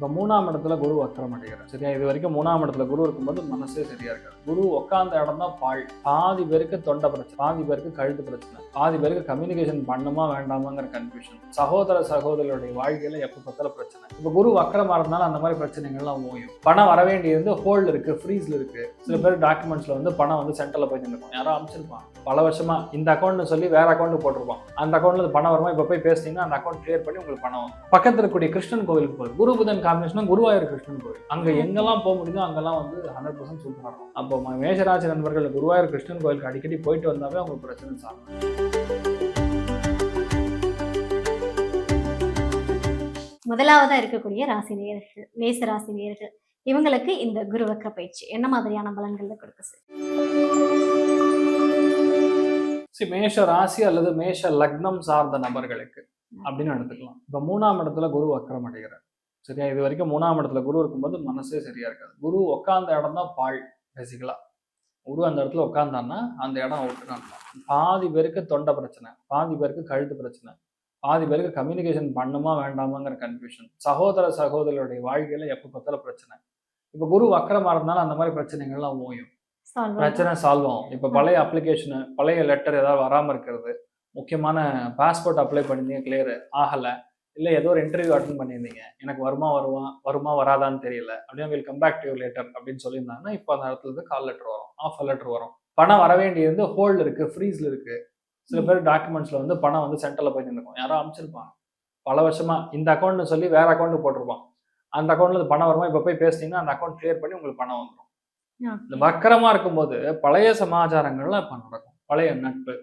இப்போ மூணாம் இடத்துல குரு வக்கரம் அடைகிறார் சரியா? இது வரைக்கும் மூணாம் இடத்துல குரு இருக்கும்போது மனசே சரியா இருக்காது. குரு உட்காந்த இடம் தான் பால். பாதி பேருக்கு தொண்டை பிரச்சனை பாதி பேருக்கு கழுத்து பிரச்சனை பாதி பேருக்கு கம்யூனிகேஷன் பண்ணுமா வேண்டாமாங்கிற கன்ஃபியூஷன் சகோதர சகோதரருடைய வாழ்க்கையில எப்போ பார்த்தாலும் பிரச்சனை. இப்போ குரு வக்கரமா இருந்தாலும் அந்த மாதிரி பிரச்சனைகள்லாம் ஓயும். பணம் வர வேண்டியது ஹோல்டு இருக்கு ஃப்ரீஸ்ல இருக்கு. சில பேர் டாக்குமெண்ட்ஸ்ல வந்து பணம் வந்து சென்டர்ல போய் நின்றுக்கும் யாரோ அமைச்சிருப்பான் பல வருஷமா இந்த அக்கௌண்ட்னு சொல்லி வேற அக்கௌண்ட் போட்டிருப்பான் அந்த அக்கௌண்ட்ல பணம் வருமா? இப்போ போய் பேசுனீங்கன்னா அந்த அக்கௌண்ட் கிளியர் பண்ணி உங்களுக்கு பணம் வரும். பக்கத்துல இருக்கக்கூடிய கிருஷ்ணன் கோவிலுக்கு போகுது. குரு புதன் காம்பினேஷன் குருவாயூர் கிருஷ்ணன் கோவில். அங்க எங்கெல்லாம் போக முடியுதோ அங்கெல்லாம் வந்து ஹண்ட்ரட் பர்சன்ட் சூப்பராக இருக்கும் அப்போ மேஷராசி நண்பர்கள் குருவாயூர் கிருஷ்ணன் கோவிலுக்கு அடிக்கடி போயிட்டு வந்தாவே அவங்க பிரச்சனை சாகும் முதலாவதா இருக்கக்கூடிய ராசி நேயர்கள் மேச ராசி நேயர்கள் இவங்களுக்கு இந்த குருவக்க பயிற்சி. என்ன மாதிரியான பலன்கள்ல கொடுக்க சரி மேஷ ராசி அல்லது மேஷ லக்னம் சார்ந்த நபர்களுக்கு அப்படின்னு எடுத்துக்கலாம். இப்போ மூணாம் இடத்துல குரு வக்கரம் அடைகிறார். சரியா? இது வரைக்கும் மூணாம் இடத்துல குரு இருக்கும்போது மனசே சரியா இருக்காது. குரு உட்காந்த இடம் தான் பால் பேசிக்கலா குரு அந்த இடத்துல உட்காந்தான்னா அந்த இடம் அவுட்டுன்னு பாதி பேருக்கு தொண்டை பிரச்சனை பாதி பேருக்கு கழுத்து பிரச்சனை பாதி பேருக்கு கம்யூனிகேஷன் பண்ணுமா வேண்டாமாங்கிற கன்ஃபியூஷன் சகோதர சகோதரருடைய வாழ்க்கையில எப்போ பார்த்தாலும் பிரச்சனை. இப்போ குரு வக்கரமா இருந்தாலும் அந்த மாதிரி பிரச்சனைகள்லாம் ஓயும். பிரச்சனை சால்வ் ஆகும். இப்போ பழைய அப்ளிகேஷனு பழைய லெட்டர் ஏதாவது வராமல் இருக்கிறது. முக்கியமான பாஸ்போர்ட் அப்ளை பண்ணியிருந்தீங்க கிளியர் ஆகலை. இல்லை ஏதோ ஒரு இன்டர்வியூ அட்டன் பண்ணியிருந்தீங்க. எனக்கு வருமா வருமா வருமா வராதான்னு தெரியல. அப்படின்னா will come back to letter அப்படின்னு சொல்லியிருந்தாங்கன்னா இப்போ அந்த இடத்துல இருந்து கால் லெட்டர் வரும். ஆஃபர் லெட்டர் வரும். பணம் வர வேண்டியது ஹோல்டு இருக்கு ஃப்ரீஸ்ல இருக்கு. சில பேர் டாக்குமெண்ட்ஸ்ல வந்து பணம் வந்து சென்டர்ல போய் நின்றுக்கும் யாரோ அமைச்சிருப்பாங்க. பல வருஷமா இந்த அக்கௌண்ட்னு சொல்லி வேற அக்கௌண்ட் போட்டிருப்பான். அந்த அக்கௌண்ட்ல இருந்து பணம் வருமா இப்போ போய் பேசுனீங்கன்னா அந்த அக்கௌண்ட் கிளியர் பண்ணி உங்களுக்கு பணம் வந்துடும் இந்த வக்கரமா இருக்கும்போது பழைய சமாச்சாரங்கள்லாம் இப்போ நடக்கும். பழைய நட்பு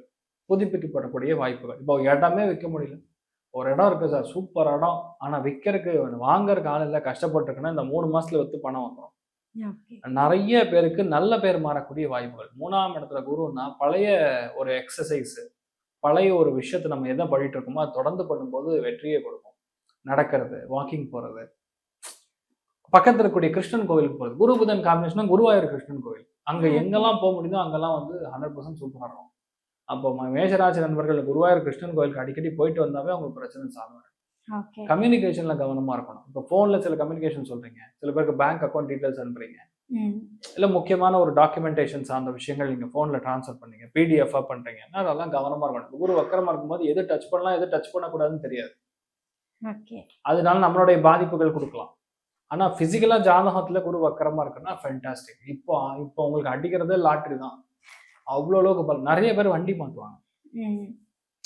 புதுப்பிக்கப்படக்கூடிய வாய்ப்புகள். இப்போ இடமே விற்க முடியல. ஒரு இடம் இருக்கு சார் சூப்பர் இடம். ஆனா விற்கிறதுக்கு வாங்குறதுக்கு ஆள் இல்லை கஷ்டப்பட்டிருக்குன்னா இந்த மூணு மாசத்துல வித்து பணம் வந்துடும் நிறைய பேருக்கு நல்ல பேர் மாறக்கூடிய வாய்ப்புகள். மூணாம் இடத்துல குருன்னா பழைய ஒரு எக்ஸசைஸ் பழைய ஒரு விஷயத்தை நம்ம எதை பண்ணிட்டு இருக்கோமோ அதை தொடர்ந்து பண்ணும்போது வெற்றியை கொடுக்கும். நடக்கிறது வாக்கிங் போறது. பக்கத்துல இருக்கக்கூடிய கிருஷ்ணன் கோவிலுக்கு போறது. குரு புதன் காம்பினேஷன் குருவாயூர் கிருஷ்ணன் கோவில். அங்க எங்கெல்லாம் போக முடியுதோ அங்கெல்லாம் வந்து ஹண்ட்ரட் பர்சன்ட் சூப்பராக இருக்கும். அப்போ மேஷராசி நண்பர்கள் குருவாயூர் கிருஷ்ணன் கோவிலுக்கு அடிக்கடி போயிட்டு வந்தாவே அவங்க பிரச்சனை சால்வ் கம்யூனிகேஷன்ல கவனமா இருக்கணும். இப்போ போன்ல சில கம்யூனிகேஷன் சொல்றீங்க. சில பேருக்கு பேங்க் அக்கௌண்ட் டீடைல்ஸ் அனுப்புறீங்க. இல்ல முக்கியமான ஒரு டாக்குமெண்டேஷன் சார்ந்த விஷயங்கள் நீங்க போன்ல ட்ரான்ஸ்ஃபர் பண்ணீங்க. பிடிஎஃப் பண்றீங்கன்னா அதெல்லாம் கவனமா இருக்கணும். குரு வக்கரமா இருக்கும்போது எது டச் பண்ணலாம் எது டச் பண்ணக்கூடாதுன்னு தெரியாது. அதனால நம்மளுடைய பாதிப்புகள் கொடுக்கலாம். ஆனா பிசிக்கலா ஜாதகத்துல குரு வக்கரமா இருக்குன்னா ஃபென்டாஸ்டிக் இப்போ இப்போ உங்களுக்கு அடிக்கிறதே லாட்ரி தான். அவ்வளோ அளவுக்கு நிறைய பேர் வண்டி மாற்றுவாங்க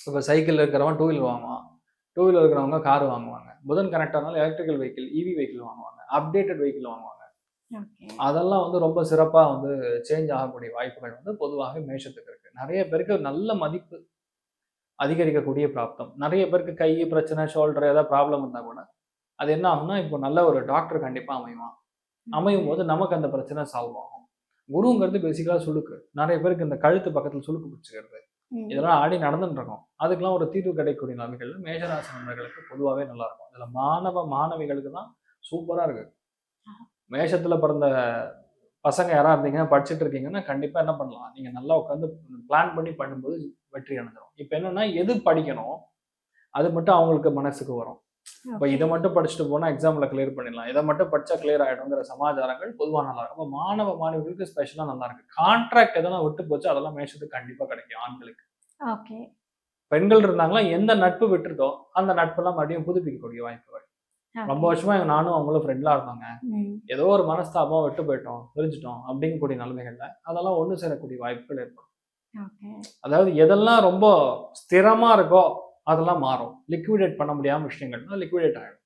இப்போ சைக்கிள் இருக்கிறவன் டூ வீலர் வாங்குவான். டூ வீலர் இருக்கிறவங்க கார் வாங்குவாங்க. புதன் கனெக்ட் ஆனாலும் எலக்ட்ரிக்கல் வெஹிக்கிள் இவி வெஹிக்கிள் வாங்குவாங்க. அப்டேட்டட் வெஹிக்கிள் வாங்குவாங்க. அதெல்லாம் வந்து ரொம்ப சிறப்பாக வந்து சேஞ்ச் ஆகக்கூடிய வாய்ப்புகள் வந்து பொதுவாக மேஷத்துக்கு இருக்கு. நிறைய பேருக்கு நல்ல மதிப்பு அதிகரிக்கக்கூடிய பிராப்தம். நிறைய பேருக்கு கை பிரச்சனை ஷோல்டர் ஏதாவது ப்ராப்ளம் இருந்தால் கூட அது என்ன ஆகும்னா இப்போ நல்ல ஒரு டாக்டர் கண்டிப்பாக அமைவான். அமையும் போது நமக்கு அந்த பிரச்சனை சால்வ் ஆகும். குருங்கிறது பேசிக்கலாக சுளுக்கு. நிறைய பேருக்கு இந்த கழுத்து பக்கத்தில் சுளுக்கு பிடிச்சிக்கிறது. இதெல்லாம் ஆடி நடந்துட்டு இருக்கோம். அதுக்கெல்லாம் ஒரு தீர்வு கிடைக்கக்கூடிய நிலைமைகள் மேஷராசி நண்பர்களுக்கு பொதுவாகவே நல்லா இருக்கும். இதுல மாணவ மாணவிகளுக்கு தான் சூப்பரா இருக்கு. மேஷத்துல பிறந்த பசங்க யாரா இருந்தீங்கன்னா படிச்சுட்டு இருக்கீங்கன்னா கண்டிப்பா என்ன பண்ணலாம்? நீங்க நல்லா உட்காந்து பிளான் பண்ணி பண்ணும்போது வெற்றி அடைஞ்சிடும் இப்போ என்னன்னா எது படிக்கணும் அது மட்டும் அவங்களுக்கு மனசுக்கு வரும். இப்போ இதை மட்டும் படிச்சுட்டு போனா எக்ஸாம்ல கிளியர் பண்ணிடலாம். இதை மட்டும் படிச்சா கிளியர் ஆயிடுங்கிற சமாச்சாரங்கள் பொதுவாக நல்லா இருக்கும். அப்போ மாணவ மாணவிகளுக்கு ஸ்பெஷலா நல்லா இருக்கு. கான்ட்ராக்ட் எதனா விட்டு போச்சு அதெல்லாம் மேஷத்துக்கு கண்டிப்பா கிடைக்கும் ஆண்களுக்கு. ஓகே பெண்கள் இருந்தாங்களா எந்த நட்பு விட்டுருதோ அந்த நட்பெல்லாம் மறுபடியும் புதுப்பிக்கக்கூடிய வாய்ப்புகள். ரொம்ப வருஷமா எங்க நானும் அவங்களும் ஃப்ரெண்ட்லாம் இருந்தாங்க. ஏதோ ஒரு மனஸ்தாபம் விட்டு போயிட்டோம் பிரிஞ்சுட்டோம் அப்படிங்கக்கூடிய நிலைமைகள்ல அதெல்லாம் ஒன்று சேரக்கூடிய வாய்ப்புகள் ஏற்படும். அதாவது எதெல்லாம் ரொம்ப ஸ்திரமா இருக்கோ அதெல்லாம் மாறும். லிக்விடேட் பண்ண முடியாம விஷயங்கள்னா லிக்விடேட் ஆகிடும்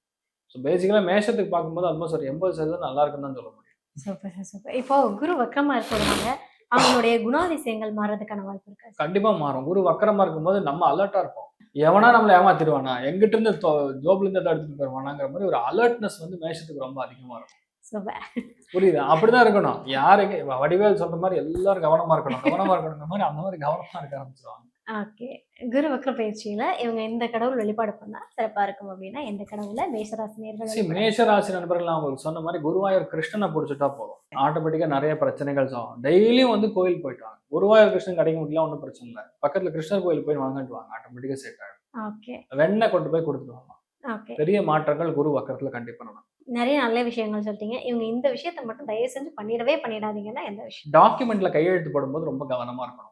ஸோ பேசிக்கலாக மேஷத்துக்கு பார்க்கும்போது ஆல்மோஸ்ட் ஒரு எண்பது சதவீதம் நல்லா இருக்குன்னு தான் சொல்ல முடியும். சூப்பர் சூப்பர் இப்போ குரு வக்கரமா இருக்கிறவங்க அவங்களுடைய குணாதிசயங்கள் மாறதுக்கான வாய்ப்பு இருக்கா கண்டிப்பா மாறும். குரு வக்கரமா இருக்கும்போது நம்ம அலர்ட்டா இருப்போம். எவனா நம்மளை ஏமாத்திடுவானா? எங்கிட்ட இருந்து ஜோப்ல இருந்து எடுத்துட்டு போயிருவானாங்கிற மாதிரி ஒரு அலர்ட்னஸ் வந்து மேஷத்துக்கு ரொம்ப அதிகமா இருக்கும். புரியுது? அப்படிதான் இருக்கணும். யாருக்கு வடிவேல் சொல்ற மாதிரி எல்லாரும் கவனமா இருக்கணும். கவனமா இருக்கணுங்கிற மாதிரி அந்த மாதிரி கவனமா இருக்க ஆரம்பிச்சிருவாங்க. ஓகே. குரு வக்ர பயிற்சியில இவங்க இந்த கடவுள் வெளிப்பாடு பண்ணா சிறப்பா இருக்கும் அப்படின்னா எந்த கடவுள மேஷராசி நேர்கள் சரி மேஷ ராசி நண்பர்கள் நான் உங்களுக்கு சொன்ன மாதிரி குருவாயூர் கிருஷ்ணனை பிடிச்சிட்டா போதும். ஆட்டோமேட்டிக்கா நிறைய பிரச்சனைகள் சாகும் டெய்லியும் வந்து கோயில் போயிட்டு வாங்க குருவாயூர் கிருஷ்ணன் கிடைக்க முடியல ஒன்றும் பிரச்சனை இல்லை. பக்கத்துல கிருஷ்ணர் கோயில் போய் வாங்கிட்டு வாங்க ஆட்டோமேட்டிக்கா செட் ஆகும் ஓகே. வெண்ணெய் கொண்டு போய் கொடுத்துட்டு வாங்க ஓகே. பெரிய மாற்றங்கள் குரு வக்கரத்துல கண்டிப்பா நடக்கும். நிறைய நல்ல விஷயங்கள் சொல்லிட்டீங்க. இவங்க இந்த விஷயத்த மட்டும் தயவு செஞ்சு பண்ணிடவே பண்ணிடாதீங்கன்னா எந்த விஷயம்? டாக்குமெண்ட்ல கையெழுத்து போடும்போது ரொம்ப கவனமா இருக்கணும்.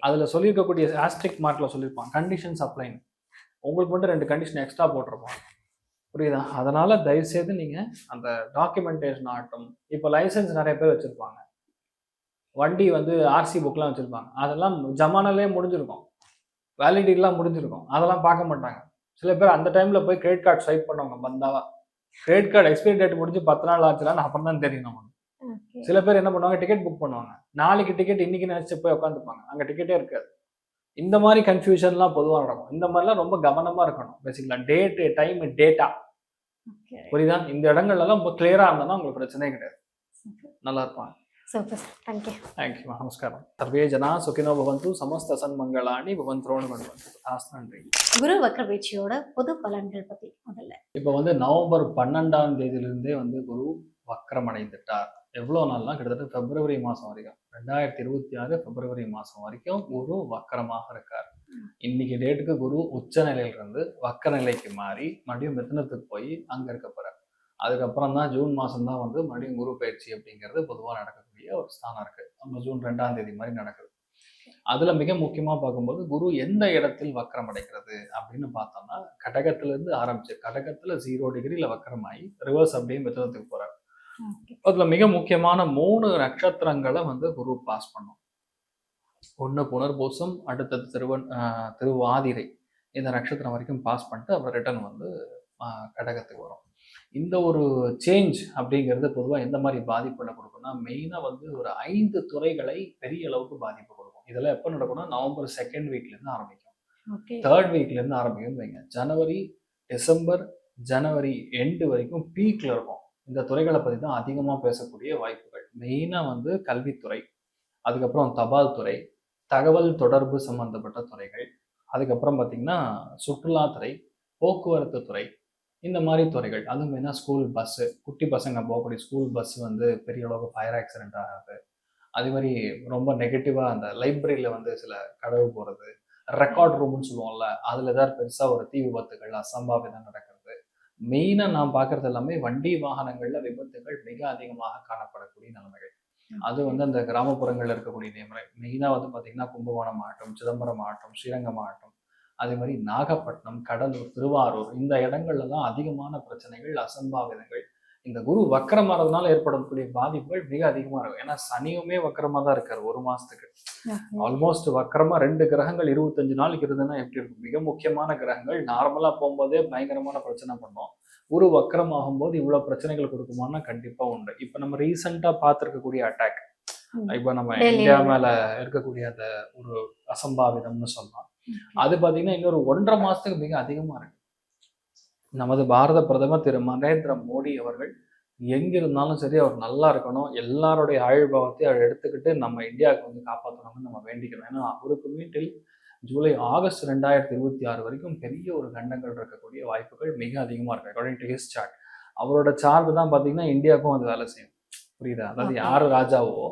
அதுல சொல்லியிருக்கக்கூடிய ஆஸ்ட்ரிக் மார்க்ல சொல்லியிருப்பான் கண்டிஷன்ஸ் அப்ளைன் உங்களுக்கு மட்டும் ரெண்டு கண்டிஷன் எக்ஸ்ட்ரா போட்டிருப்பான். புரியுதா? அதனால தயவுசெய்து நீங்க அந்த டாக்குமெண்டேஷன் ஆகட்டும். இப்போ லைசென்ஸ் நிறைய பேர் வச்சிருப்பாங்க. வண்டி வந்து ஆர்சி புக்லாம் வச்சிருப்பாங்க. அதெல்லாம் ஜமானாலே முடிஞ்சிருக்கும். வேலிடிலாம் முடிஞ்சிருக்கும். அதெல்லாம் பார்க்க மாட்டாங்க. சில பேர் அந்த டைம்ல போய் கிரெடிட் கார்டு ஸ்வைப் பண்ணுவாங்க பந்தாவா? கிரெடிட் கார்டு எக்ஸ்பைரி டேட் முடிஞ்சு பத்து நாள் ஆச்சுலான்னு அப்புறம் தான் தெரியும் நமக்கு. சில பேர் என்ன பண்ணுவாங்க? டிக்கெட் புக் பண்ணுவாங்க. நாளைக்கு டிக்கெட் இன்னைக்கு நினைச்சு போய் உட்காந்துப்பாங்க அங்க டிக்கெட்டே இருக்காது. இந்த மாதிரி கன்ஃபியூஷன்லாம் பொதுவாக நடக்கும். இந்த மாதிரிலாம் ரொம்ப கவனமா இருக்கணும். பேசிக்கலா டேட்டு டைம் டேட்டா புரியுதா? இந்த இடங்கள்லாம் ரொம்ப கிளியரா இருந்தோம்னா உங்களுக்கு பிரச்சனையே கிடையாது. நல்லா இருப்பாங்க. Super thank you thank you நமஸ்காரம். சர்வே ஜனா சுகினோ பவந்து சமஸ்த சன்மங்களாணி பவந்த்ரோணு பண்ணுவாங்க ஆஸ்து நன்றி குரு வக்ர பயிற்சியோட பொது பலன்கள் பத்தி முதல்ல. இப்போ வந்து நவம்பர் பன்னெண்டாம் தேதியிலிருந்தே வந்து குரு வக்ரம் அடைந்துட்டார் எவ்வளோ நாள்னா கிட்டத்தட்ட பிப்ரவரி மாதம் வரைக்கும். ரெண்டாயிரத்தி இருபத்தி ஆறு பிப்ரவரி மாதம் வரைக்கும் குரு வக்கரமாக இருக்கார். இன்னைக்கு டேட்டுக்கு குரு உச்ச நிலையிலிருந்து வக்கர நிலைக்கு மாறி மறுபடியும் மிதனத்துக்கு போய் அங்கே இருக்க போகிறார் அதுக்கப்புறம் தான் ஜூன் மாதம் தான் வந்து மறுபடியும் குரு பயிற்சி அப்படிங்கிறது பொதுவாக நடக்கக்கூடிய ஒரு ஸ்தானம் இருக்குது நம்ம ஜூன் ரெண்டாம் தேதி மாதிரி நடக்குது. அதுல மிக முக்கியமா பார்க்கும்போது குரு எந்த இடத்தில் வக்கரம் அடைக்கிறது அப்படின்னு பார்த்தோம்னா கடகத்துலேருந்து ஆரம்பிச்சு கடகத்துல ஜீரோ டிகிரியில் வக்கரமாகி ரிவர்ஸ் அப்படியே மிதனத்துக்கு போறார். அதுல மிக முக்கியமான மூணு நட்சத்திரங்களை வந்து குரு பாஸ் பண்ணும் ஒண்ணு புனர்பூசம் அடுத்தது திருவன் திருவாதிரை. இந்த நட்சத்திரம் வரைக்கும் பாஸ் பண்ணிட்டு அப்புறம் ரிட்டர்ன் வந்து கடகத்துக்கு வரும். இந்த ஒரு சேஞ்ச் அப்படிங்கிறது பொதுவாக எந்த மாதிரி பாதிப்புகளை கொடுக்கும்னா மெயினாக வந்து ஒரு ஐந்து துறைகளை பெரிய அளவுக்கு பாதிப்பு கொடுக்கும். இதெல்லாம் எப்போ நடக்கும்னா நவம்பர் செகண்ட் வீக்லேருந்து ஆரம்பிக்கும். தேர்ட் வீக்லேருந்து ஆரம்பிக்கும் வைங்க. ஜனவரி டிசம்பர் ஜனவரி எண்டு வரைக்கும் பீக்ல இருக்கும். இந்த துறைகளை பற்றி தான் அதிகமாக பேசக்கூடிய வாய்ப்புகள். மெயினாக வந்து கல்வித்துறை அதுக்கப்புறம் தபால் துறை தகவல் தொடர்பு சம்பந்தப்பட்ட துறைகள் அதுக்கப்புறம் பார்த்திங்கன்னா சுற்றுலாத்துறை போக்குவரத்து துறை இந்த மாதிரி துறைகள். அதுவும் மெயினாக ஸ்கூல் பஸ்ஸு குட்டி பசங்க போகக்கூடிய ஸ்கூல் பஸ் வந்து பெரிய அளவுக்கு ஃபயர் ஆக்சிடென்ட் ஆகாது. அதே மாதிரி ரொம்ப நெகட்டிவாக அந்த லைப்ரரியில் வந்து சில கடவு போகிறது ரெக்கார்ட் ரூம்னு சொல்லுவோம்ல அதில் ஏதாவது பெருசாக ஒரு தீ விபத்துகள் அசம்பாவிதம் நடக்கிறது மெயினாக நான் பார்க்குறது எல்லாமே வண்டி வாகனங்களில் விபத்துகள் மிக அதிகமாக காணப்படக்கூடிய நிலைமைகள். அது வந்து அந்த கிராமப்புறங்களில் இருக்கக்கூடிய நிலைமை மெயினாக வந்து பார்த்தீங்கன்னா கும்பகோணம் ஆகட்டும் சிதம்பரம் ஆகட்டும் ஸ்ரீரங்கம் ஆகட்டும் அதே மாதிரி நாகப்பட்டினம் கடலூர் திருவாரூர் இந்த இடங்கள்ல தான் அதிகமான பிரச்சனைகள் அசம்பாவிதங்கள் இந்த குரு வக்கரமாறதுனால ஏற்படக்கூடிய பாதிப்புகள் மிக அதிகமா இருக்கும். ஏன்னா சனியுமே வக்கரமா தான் இருக்காரு ஒரு மாசத்துக்கு. ஆல்மோஸ்ட் வக்கரமா ரெண்டு கிரகங்கள் இருபத்தஞ்சு நாளைக்கு இருந்ததுன்னா எப்படி இருக்கும்? மிக முக்கியமான கிரகங்கள். நார்மலா போகும்போதே பயங்கரமான பிரச்சனை பண்ணோம். குரு வக்கரம் ஆகும்போது இவ்வளவு பிரச்சனைகள் கொடுக்குமான்னா கண்டிப்பா உண்டு. இப்ப நம்ம ரீசெண்டா பார்த்திருக்கக்கூடிய அட்டாக் இப்ப நம்ம. இந்தியா மேல இருக்கக்கூடிய அந்த ஒரு அசம்பாவிதம்னு சொல்லலாம். அது பாத்தீங்கன்னா இன்னொரு ஒன்றரை மாசத்துக்கு மிக அதிகமா இருக்கு. நமது பாரத பிரதமர் திரு. நரேந்திர மோடி அவர்கள் எங்க இருந்தாலும் சரி அவர் நல்லா இருக்கணும். எல்லாருடைய ஆயுள்பாவத்தையும் அவர் எடுத்துக்கிட்டு நம்ம இந்தியாவுக்கு வந்து காப்பாற்றணும்னு நம்ம வேண்டிக்கணும் ஏன்னா அவருக்கு மீட்டில் ஜூலை ஆகஸ்ட் ரெண்டாயிரத்தி இருபத்தி ஆறு வரைக்கும் பெரிய ஒரு கண்டங்கள் இருக்கக்கூடிய வாய்ப்புகள் மிக அதிகமா இருக்கு அக்கார்டிங் டு ஹிஸ் சார்ட் அவரோட சார்ட் தான் பாத்தீங்கன்னா இந்தியாவுக்கும் அது வேலை செய்யும். புரியுதா? அதாவது. யார் ராஜாவோ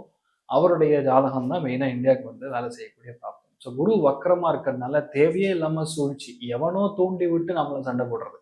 அவருடைய ஜாதகம் தான் மெயினா இந்தியாவுக்கு வந்து வேலை செய்யக்கூடிய பிராப்தம் ஸோ குரு வக்கரமாக இருக்கிறதுனால தேவையே இல்லாம சூழ்ச்சி. எவனோ தூண்டி விட்டு நம்மள சண்டை போடுறது.